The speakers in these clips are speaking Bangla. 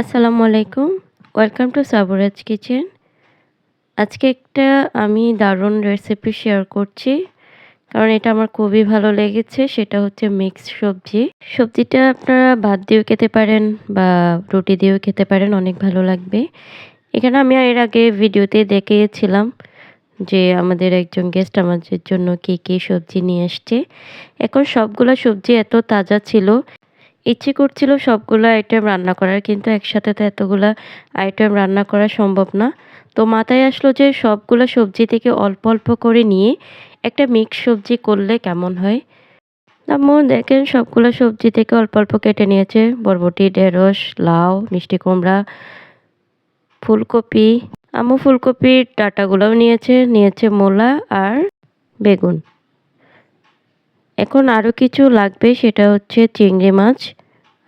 আসসালামু আলাইকুম। ওয়েলকাম টু সাবরাজ কিচেন আজকে একটা আমি দারুণ রেসিপি শেয়ার করছি। কারণ এটা আমার খুবই ভালো লেগেছে, সেটা হচ্ছে মিক্স সবজি। সবজিটা আপনারা ভাত দিয়েও খেতে পারেন বা রুটি দিয়েও খেতে পারেন, অনেক ভালো লাগবে। এখানে আমি এর আগে ভিডিওতে দেখিয়েছিলাম যে আমাদের একজন গেস্ট আমাদের জন্য কী কী সবজি নিয়ে এসছে। এখন সবগুলো সবজি এত তাজা ছিল ইচ্ছে করছিল সবগুলো আইটেম রান্না করার, কিন্তু একসাথে তো এতগুলো আইটেম রান্না করা সম্ভব না। তো মাথায় আসলো যে সবগুলো সবজি থেকে অল্প অল্প করে নিয়ে একটা মিক্স সবজি করলে কেমন হয়? আম্মু, দেখেন সবগুলো সবজি থেকে অল্প অল্প কেটে নিয়েছে। বরবটি, ঢেঁড়স, লাউ, মিষ্টি কুমড়া, ফুলকপি। আম্মু, ফুলকপির ডাটাগুলোও নিয়েছে নিয়েছে মোলা আর বেগুন। এখন আরও কিছু লাগবে, সেটা হচ্ছে চিংড়ি মাছ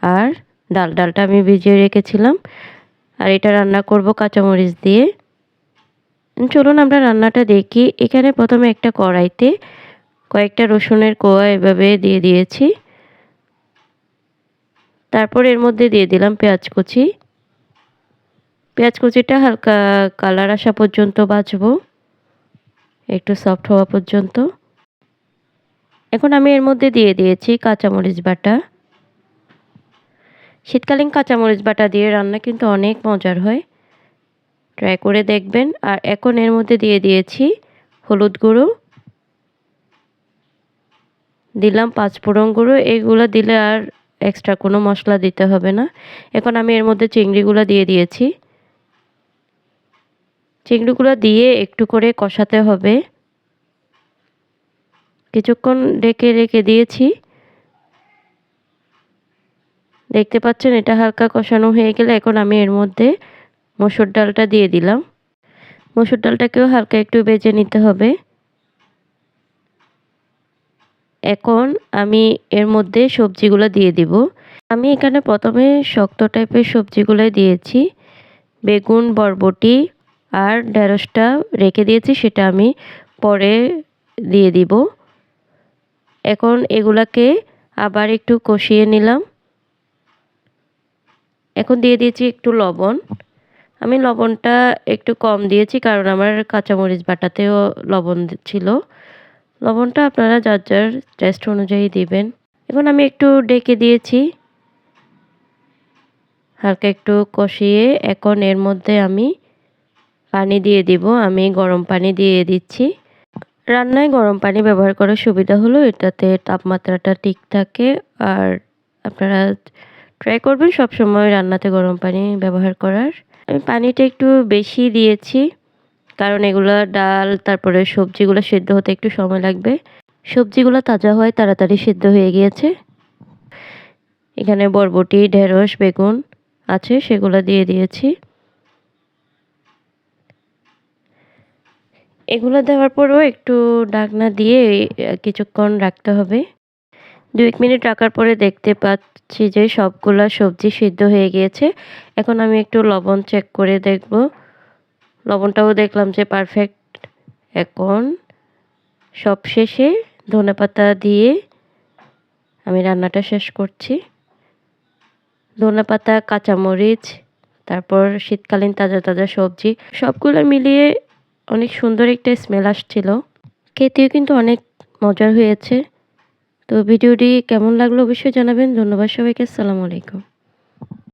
আর ডাল। ডালটা আমি ভিজিয়ে রেখেছিলাম। আর এটা রান্না করব কাঁচামরিচ দিয়ে। চলুন আমরা রান্নাটা দেখি। এখানে প্রথমে একটা কড়াইতে কয়েকটা রসুনের কোয়া এভাবে দিয়ে দিয়েছি। তারপর এর মধ্যে দিয়ে দিলাম পেঁয়াজ কুচি। পেঁয়াজ কুচিটা হালকা কালার আসা পর্যন্ত বাছবো একটু সফট হওয়া পর্যন্ত। এখন আমি এর মধ্যে দিয়ে দিয়েছি কাঁচামরিচ বাটা। শীতকালীন কাঁচামরিচ বাটা দিয়ে রান্না কিন্তু অনেক মজার হয়। ট্রাই করে দেখবেন। আর এখন এর মধ্যে দিয়ে দিয়েছি হলুদ গুঁড়ো। দিলাম পাঁচফোড়ন গুঁড়ো। এইগুলো দিলে আর এক্সট্রা কোনো মশলা দিতে হবে না। এখন আমি এর মধ্যে চিংড়িগুলো দিয়ে দিয়েছি। চিংড়িগুলো দিয়ে একটু করে কষাতে হবে। কিছুক্ষণ ডেকে রেখে দিয়েছি। দেখতে পাচ্ছেন, এটা হালকা কষানো হয়ে গেলে এখন আমি এর মধ্যে মসুর ডালটা দিয়ে দিলাম। মসুর ডালটাকেও হালকা একটু বেজে নিতে হবে। এখন আমি এর মধ্যে সবজিগুলো দিয়ে দিব। আমি এখানে প্রথমে শক্ত টাইপের সবজিগুলো দিয়েছি। বেগুন, বরবটি আর ঢেঁড়সটা রেখে দিয়েছি, সেটা আমি পরে দিয়ে দিব। এখন এগুলাকে আবার একটু কষিয়ে নিলাম। এখন দিয়ে দিয়েছি একটু লবণ। আমি লবণটা একটু কম দিয়েছি কারণ আমার কাঁচামরিচ বাটাতেও লবণ ছিল। লবণটা আপনারা যার যার টেস্ট অনুযায়ী দিবেন। এখন আমি একটু ডেকে দিয়েছি। হালকা একটু কষিয়ে এখন এর মধ্যে আমি পানি দিয়ে দিব। আমি গরম পানি দিয়ে দিচ্ছি। রান্নায় গরম পানি ব্যবহার করার সুবিধা হলো এটাতে তাপমাত্রাটা ঠিক থাকে। আর আপনারা ট্রাই করবেন সব সময় রান্নাতে গরম পানি ব্যবহার করার। আমি পানিটা একটু বেশি দিয়েছি, কারণ এগুলো ডাল, তারপরে সবজিগুলো সেদ্ধ হতে একটু সময় লাগবে। সবজিগুলো তাজা হয়, তাড়াতাড়ি সেদ্ধ হয়ে গিয়েছে। এখানে বরবটি, ঢেঁড়স, বেগুন আছে, সেগুলো দিয়ে দিয়েছি। এগুলো দেওয়ার পরেও একটু ডাকনা দিয়ে কিছুক্ষণ রাখতে হবে। দু এক মিনিট রাখার পরে দেখতে পাচ্ছি যে সবগুলো সবজি সিদ্ধ হয়ে গিয়েছে। এখন আমি একটু লবণ চেক করে দেখব। লবণটাও দেখলাম যে পারফেক্ট এখন সব শেষে ধনে পাতা দিয়ে আমি রান্নাটা শেষ করছি। ধনে পাতা, কাঁচামরিচ, তারপর শীতকালীন তাজা তাজা সবজি, সবগুলো মিলিয়ে অনেক সুন্দর একটা স্মেল আসছিল। খেতেও কিন্তু অনেক মজার হয়েছে। তো ভিডিওটি কেমন লাগল অবশ্যই জানাবেন। ধন্যবাদ সবাইকে। আসসালামু আলাইকুম।